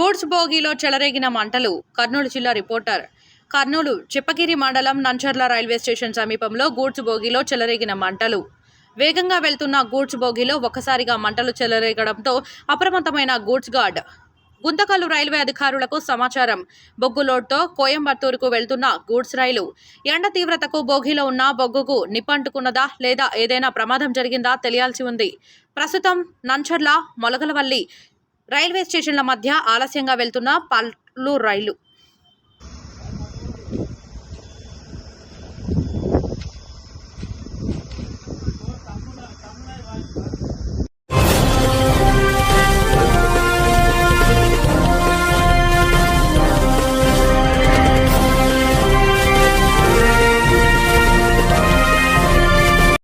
Goods బోగీలో చెలరేగిన మంటలు కర్నూలు జిల్లా రిపోర్టర్. కర్నూలు చిప్పగిరి మండలం నంచర్ల రైల్వే స్టేషన్ సమీపంలో గూడ్స్ బోగీలో చెలరేగిన మంటలు. వేగంగా వెళ్తున్న గూడ్స్ బోగీలో ఒక్కసారిగా మంటలు చెలరేగడంతో అప్రమత్తమైన గూడ్స్ గార్డ్. గుంతకల్లు రైల్వే అధికారులకు సమాచారం. బొగ్గు లోడ్తో కోయంబత్తూరుకు వెళ్తున్న గూడ్స్ రైలు ఎండ తీవ్రతకు బోగిలో ఉన్న బొగ్గుకు నిప్పంటుకున్నదా లేదా ఏదైనా ప్రమాదం జరిగిందా తెలియాల్సి ఉంది. ప్రస్తుతం నంచర్ల మొలగలవల్లి రైల్వే స్టేషన్ల మధ్య ఆలస్యంగా వెళ్తున్న పలు రైలు.